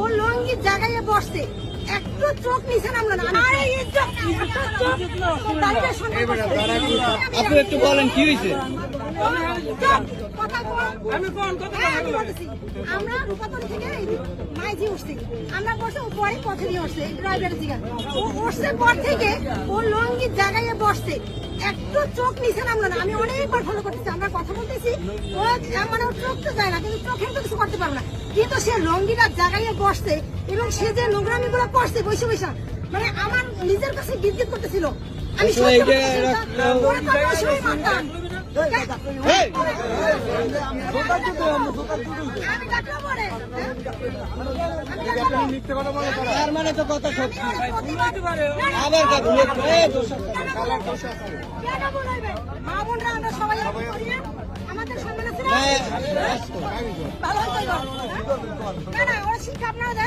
ও লঙ্গির জায়গায় বসছে। একটু চোখ নিচে নামলো না। আরে আপনি একটু বলেন কি হয়েছে বলছি? আমরা রূপাতন থেকে মাইজি উঠছি। আমরা বসে ও পরে পথে দিয়ে উঠছে ড্রাইভারের দিকে। ও উঠছে পর থেকে ও লঙ্গির জায়গায় বসছে। একটু চোখ নিচে নামলো না। আমি অনেকবার ফলো করতেছি আমরা কথা বলতেছি। ও মানে ওর চোখ তো যায় না কিন্তু চোখের তো কিছু করতে পারব না। কিন্তু সে লঙ্গিটার জায়গায় বসছে এবং সে যে নোংরামি গুলো করছে বসে বসে মানে আমার নিজের কাছে বিদ্যুৎ করতেছিল। আমি। তার মানে তো কথা সত্যি। আবার? মা বোনরা আমরা সবাই হ্যাঁ, ভালো হতো না, হ্যাঁ? না, না, ওরা শিক্ষা আপনারা